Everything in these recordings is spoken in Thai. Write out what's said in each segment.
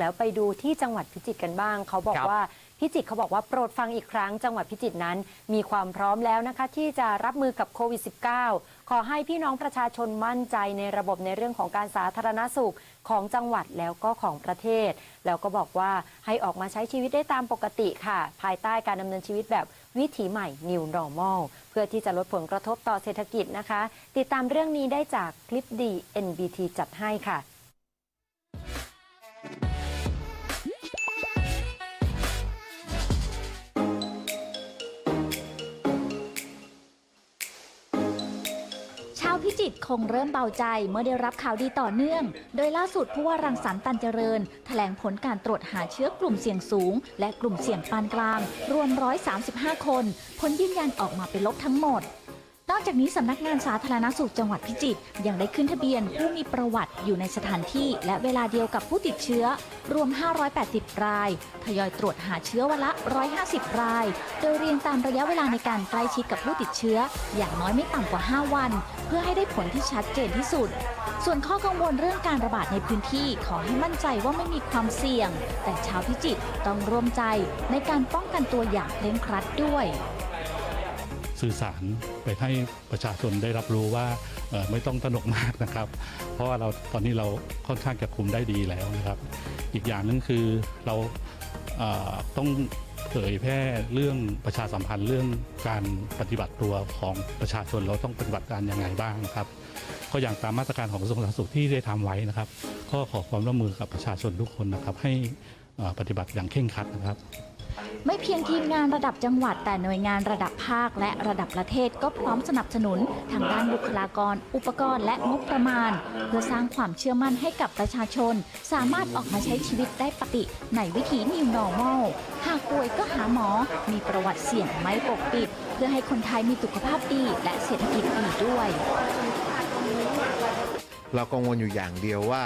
แล้วไปดูที่จังหวัดพิจิตรกันบ้าง เขาบอกครับ ว่าพิจิตรเขาบอกว่าโปรดฟังอีกครั้ง จังหวัดพิจิตรนั้น มีความพร้อมแล้วนะคะ ที่จะรับมือกับโควิด -19 ขอให้พี่น้องประชาชนมั่นใจในระบบในเรื่องของการสาธารณสุขของจังหวัดแล้วก็ของประเทศ แล้วก็บอกว่าให้ออกมาใช้ชีวิตได้ตามปกติค่ะ ภายใต้การดำเนินชีวิตแบบวิถีใหม่ New Normal เพื่อที่จะลดผลกระทบต่อเศรษฐกิจนะคะ ติดตามเรื่องนี้ได้จากคลิปดี NBT จัดให้ค่ะ ชาวพิจิตรคงเริ่มเบาใจเมื่อได้รับข่าวดีต่อเนื่อง โดยล่าสุดผู้ว่ารังสรรค์ตันเจริญ แถลงผลการตรวจหาเชื้อกลุ่มเสี่ยงสูง และกลุ่มเสี่ยงปานกลาง รวม 135 คน ผลยืนยันออกมาเป็นลบทั้งหมด อกจากนี้สำนักงานสาธารณสุขจังหวัดพิจิตรยังได้ขึ้นทะเบียนผู้มีประวัติอยู่ในสถานที่ และเวลาเดียวกับผู้ติดเชื้อ รวม 580 ราย ทยอยตรวจหาเชื้อวันละ 150 ราย โดยเรียงตามระยะเวลาในการใกล้ชิดกับผู้ติดเชื้อ อย่างน้อยไม่ต่ำกว่า 5 วัน เพื่อให้ได้ผลที่ชัดเจนที่สุด ส่วนข้อกังวลเรื่องการระบาดในพื้นที่ขอให้มั่นใจว่าไม่มีความเสี่ยง แต่ชาวพิจิตรต้องร่วมใจในการป้องกันตัวอย่างเคร่งครัดด้วย สื่อสารไปให้ประชาชนได้รับรู้ว่าไม่ต้องตนกมากนะครับ เพราะว่าเราตอนนี้เราค่อนข้างจะคุมได้ดีแล้วนะครับ อีกอย่างหนึงคือเราต้องเผยแพร่เรื่องประชาสัมพันธ์เรื่องการปฏิบัติตัวของประชาชนเราต้องปฏิบัติการยังไงบ้างนะครับ ก็อย่างตามมาตรการของกระทรวงสาธารณสุขที่ได้ทำไว้นะครับ ก็ขอความร่วมมือกับประชาชนทุกคนนะครับ ให้ปฏิบัติอย่างเคร่งครัดนะครับ ไม่เพียงทีมงานระดับจังหวัด แต่หน่วยงานระดับภาคและระดับประเทศก็พร้อมสนับสนุนทางด้านบุคลากร อุปกรณ์และงบประมาณ เพื่อสร้างความเชื่อมั่นให้กับประชาชน สามารถออกมาใช้ชีวิตได้ปกติในวิถี New Normal หากป่วยก็หาหมอ มีประวัติเสี่ยงไม่ปกปิด เพื่อให้คนไทยมีสุขภาพดีและเศรษฐกิจดีด้วย เรากังวลอยู่อย่างเดียวว่า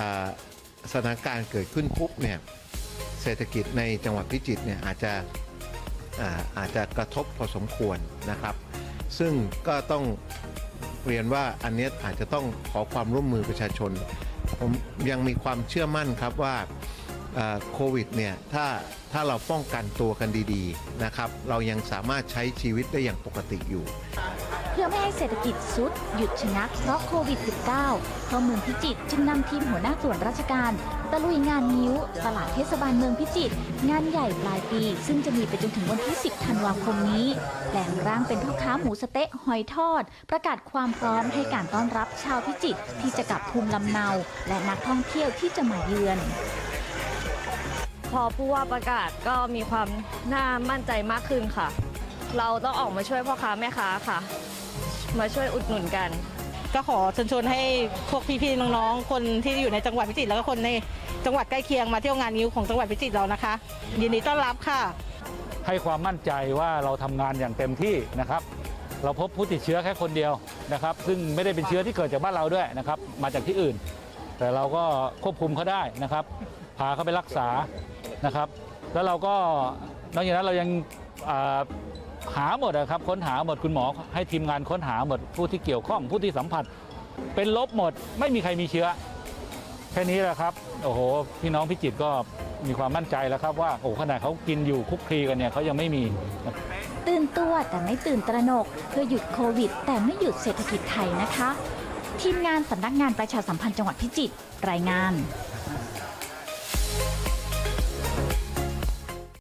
อ่าสถานการณ์เกิดขึ้นปุ๊บเนี่ย เศรษฐกิจในจังหวัดพิจิตรเนี่ยอาจจะอาจจะกระทบพอสมควรนะครับ ซึ่งก็ต้องเรียนว่าอันนี้อาจจะต้องขอความร่วมมือประชาชน ผมยังมีความเชื่อมั่นครับว่าโควิดเนี่ยถ้าถ้าเราป้องกันตัวกันดีๆนะครับ เรายังสามารถใช้ชีวิตได้อย่างปกติอยู่ พื่อไม่ให้เศรษฐกิจสุด หยุดชะงักเพราะโควิด -19 เข้าเมืองพิจิตรจึงนำทีมหัวหน้าส่วนราชการตะลุยงานนิ้ว ตลาดเทศบาลเมืองพิจิตร งานใหญ่ปลายปี ซึ่งจะมีไปจนถึงวันที่ 10 ธันวาคมนี้แปลงร่างเป็นพ่อค้าหมูสะเต๊ะหอยทอด ประกาศความพร้อมให้การต้อนรับชาวพิจิตรที่จะกลับภูมิลำเนา และนักท่องเที่ยวที่จะมาเยือนพอผู้ว่าประกาศก็มีความน่ามั่นใจมากขึ้นค่ะ เราต้องออกมาช่วยพ่อค้าแม่ค้าค่ะ มาช่วยอุดหนุนกัน ก็ขอเชิญชวนให้พวกพี่ๆน้องๆคนที่อยู่ในจังหวัดพิจิตรแล้วก็คนในจังหวัดใกล้เคียงมาเที่ยวงานนิ้วของจังหวัดพิจิตรเรานะคะ ยินดีต้อนรับค่ะ ให้ความมั่นใจว่าเราทำงานอย่างเต็มที่นะครับ เราพบผู้ติดเชื้อแค่คนเดียวนะครับ ซึ่งไม่ได้เป็นเชื้อที่เกิดจากบ้านเราด้วยนะครับ มาจากที่อื่น แต่เราก็ควบคุมเขาได้นะครับ พาเขาไปรักษานะครับ แล้วเราก็นอกจากนั้นเรายังอ่า หาหมดนะครับค้นหาหมดคุณหมอให้ทีมงานค้นหาหมดผู้ที่เกี่ยวข้องผู้ที่สัมผัส เป็นลบหมด ไม่มีใครมีเชื้อ แค่นี้แหละครับโอ้โหพี่น้องพิจิตรก็มีความมั่นใจแล้วครับว่าโอ้ขนาดเขากินอยู่คุกคลีกันเนี่ยเขายังไม่มี ตื่นตัวแต่ไม่ตื่นตระหนก เพื่อหยุดโควิด แต่ไม่หยุดเศรษฐกิจไทยนะคะ ทีมงานสำนักงานประชาสัมพันธ์จังหวัดพิจิตรรายงาน